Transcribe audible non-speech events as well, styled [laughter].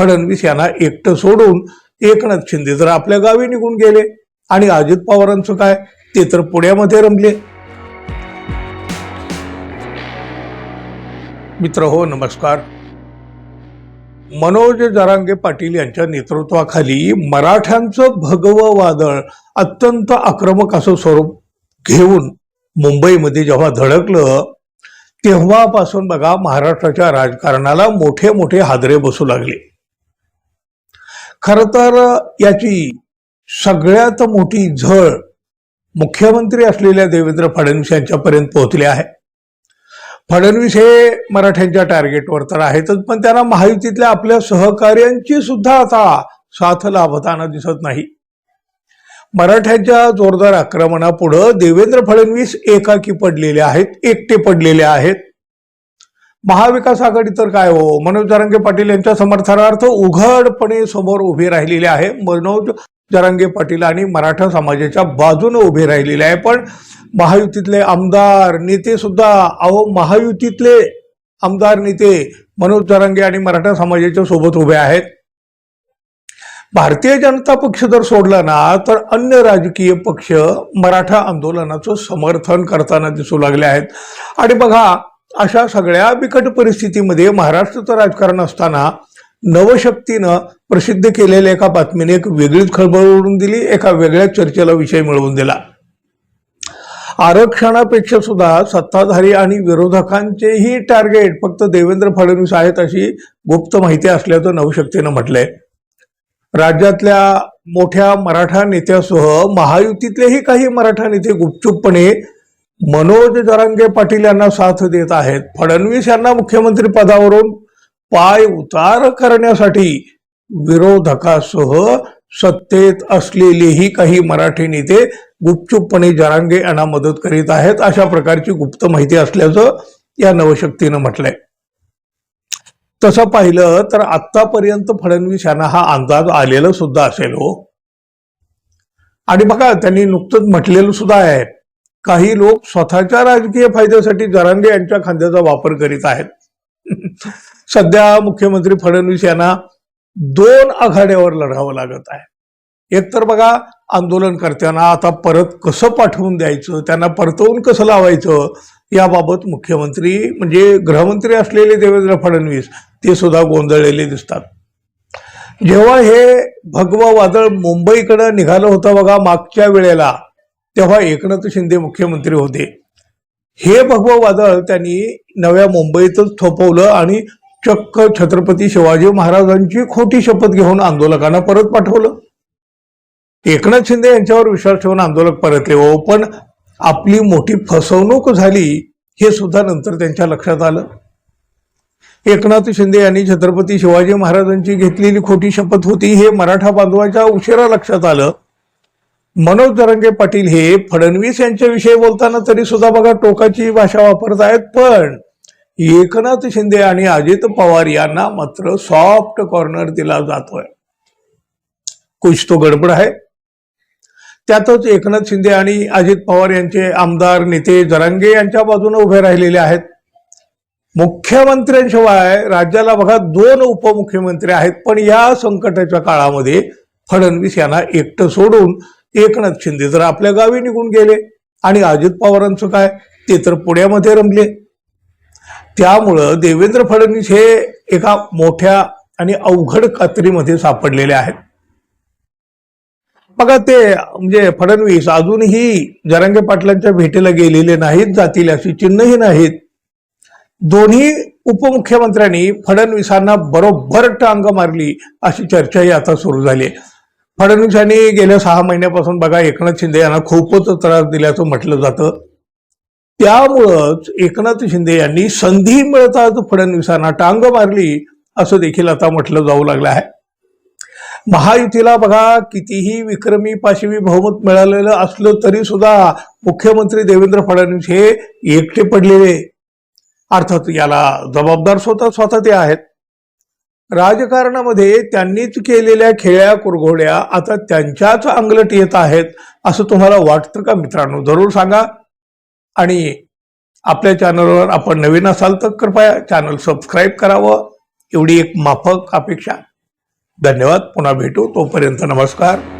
फडणवीस यांना एकटं सोडून एकनाथ शिंदे जर आपल्या गावी निघून गेले आणि अजित पवारांचं काय ते तर पुण्यामध्ये रमले. मित्र हो नमस्कार. मनोज जरांगे पाटील यांच्या नेतृत्वाखाली मराठ्यांचं भगवं वादळ अत्यंत आक्रमक असं स्वरूप घेऊन मुंबईमध्ये जेव्हा धडकलं तेव्हापासून बघा महाराष्ट्राच्या राजकारणाला मोठे मोठे हादरे बसू लागले. खर तर याची सगळ्यात मोठी झळ मुख्यमंत्री असलेल्या देवेंद्र फडणवीस यांच्यापर्यंत पोहोचले आहे. फडणवीस हे मराठ्यांच्या टार्गेटवर तर आहेतच पण त्यांना महायुतीतल्या आपल्या सहकार्यांची सुद्धा आता साथ लाभताना दिसत नाही. मराठ्यांच्या जोरदार आक्रमणापुढं देवेंद्र फडणवीस एकाकी पडलेले आहेत एकटे पडलेले आहेत. महाविकास आघाडी तर काय हो? मनोज जरांगे पाटील यांच्या समर्थनार्थ उघडपणे समोर उभे राहिलेले आहे. मनोज जरांगे पाटील आणि मराठा समाजाच्या बाजूने उभे राहिलेले आहे. पण महायुतीतले आमदार नेते सुद्धा अहो महायुतीतले आमदार नेते मनोज जरांगे आणि मराठा समाजाच्या सोबत उभे आहेत. भारतीय जनता पक्ष जर सोडला ना तर अन्य राजकीय पक्ष मराठा आंदोलनाचं समर्थन करताना दिसू लागले आहेत. आणि बघा अशा सगळ्या बिकट परिस्थितीमध्ये महाराष्ट्राचं राजकारण असताना नवशक्तीनं प्रसिद्ध केलेल्या एका बातमीने एक वेगळीच खळबळ उडून दिली एका वेगळ्या चर्चेला विषय मिळवून दिला. आरक्षणापेक्षा सुद्धा सत्ताधारी आणि विरोधकांचेही टार्गेट फक्त देवेंद्र फडणवीस आहेत अशी गुप्त माहिती असल्याचं नवशक्तीनं म्हटलंय. राज्यातल्या मोठ्या मराठा नेत्यासह महायुतीतलेही काही मराठा नेते गुपचूपपणे मनोज जरांगे पाटील यांना साथ देत आहेत. फडणवीस यांना मुख्यमंत्री पदावरून पाय उतार करण्यासाठी विरोधकासह सत्तेत असलेलेही काही मराठी नेते गुपचूपपणे जरांगे यांना मदत करीत आहेत. अशा प्रकारची गुप्त माहिती असल्याचं या नवशक्तीनं म्हटलंय. तसं पाहिलं तर आतापर्यंत फडणवीस यांना हा अंदाज आलेला सुद्धा असेल हो. आणि बघा त्यांनी नुकतंच म्हटलेलं सुद्धा आहे. काही लोक स्वतःच्या राजकीय फायद्यासाठी जरांगे यांच्या खांद्याचा वापर करीत आहेत. [laughs] सध्या मुख्यमंत्री फडणवीस यांना दोन आघाड्यावर लढावं लागत आहे. एक तर बघा आंदोलनकर्त्यांना आता परत कसं पाठवून द्यायचं त्यांना परतवून कसं लावायचं याबाबत मुख्यमंत्री म्हणजे गृहमंत्री असलेले देवेंद्र फडणवीस ते सुद्धा गोंधळलेले दिसतात. जेव्हा हे भगवा वादळ मुंबईकडं निघालं होतं बघा मागच्या वेळेला तेव्हा एकनाथ शिंदे मुख्यमंत्री होते. हे भगवं वादळ त्यांनी नव्या मुंबईतच थोपवलं आणि चक्क छत्रपती शिवाजी महाराजांची खोटी शपथ घेऊन आंदोलकांना परत पाठवलं. एकनाथ शिंदे यांच्यावर विश्वास ठेवून आंदोलक परतले हो पण आपली मोठी फसवणूक झाली हे सुद्धा नंतर त्यांच्या लक्षात आलं. एकनाथ शिंदे यांनी छत्रपती शिवाजी महाराजांची घेतलेली खोटी शपथ होती हे मराठा बांधवाच्या उशिरा लक्षात आलं. मनोज जरंगे पाटील हे फडणवीस यांच्याविषयी बोलताना तरी सुद्धा बघा टोकाची भाषा वापरत आहेत. पण एकनाथ शिंदे आणि अजित पवार यांना मात्र सॉफ्ट कॉर्नर दिला जातोय. कुछ तो गडबड आहे. त्यातच एकनाथ शिंदे आणि अजित पवार यांचे आमदार नेते जरांगे यांच्या बाजूने उभे राहिलेले आहेत. मुख्यमंत्र्यांशिवाय राज्याला बघा दोन उपमुख्यमंत्री आहेत. पण या संकटाच्या काळामध्ये फडणवीस यांना एकटं सोडून एकनाथ शिंदे तर आपल्या गावी निघून गेले आणि अजित पवारांचं काय ते तर पुण्यामध्ये रमले. त्यामुळं देवेंद्र फडणवीस हे एका मोठ्या आणि अवघड कात्रीमध्ये सापडलेले आहेत. बघा ते म्हणजे फडणवीस अजूनही जरांगे पाटलांच्या भेटीला गेलेले नाहीत जातील अशी चिन्हही नाहीत. दोन्ही उपमुख्यमंत्र्यांनी फडणवीसांना बरोबर टांग मारली अशी चर्चाही आता सुरू झाली आहे. फडणवीसांनी गेल्या सहा महिन्यापासून बघा एकनाथ शिंदे यांना खूपच त्रास दिल्याचं म्हटलं जातं. त्यामुळंच एकनाथ शिंदे यांनी संधी मिळताच फडणवीसांना टांग मारली असं देखील आता म्हटलं जाऊ लागलं आहे. महायुतीला बघा कितीही विक्रमी पाशवी बहुमत मिळालेलं असलं तरी सुद्धा मुख्यमंत्री देवेंद्र फडणवीस हे एकटे पडलेले. अर्थात याला जबाबदार स्वतः स्वतः ते आहेत. राजकारणामध्ये त्यांनीच केलेल्या खेळ्या कुरघोड्या आता त्यांच्याच अंगलट येत आहेत असं तुम्हाला वाटतं का मित्रांनो? जरूर सांगा. आणि आपल्या चॅनलवर आपण नवीन असाल तर कृपया चॅनल सबस्क्राईब करावं. एवढी एक माफक अपेक्षा. धन्यवाद. पुन्हा भेटू. तोपर्यंत नमस्कार.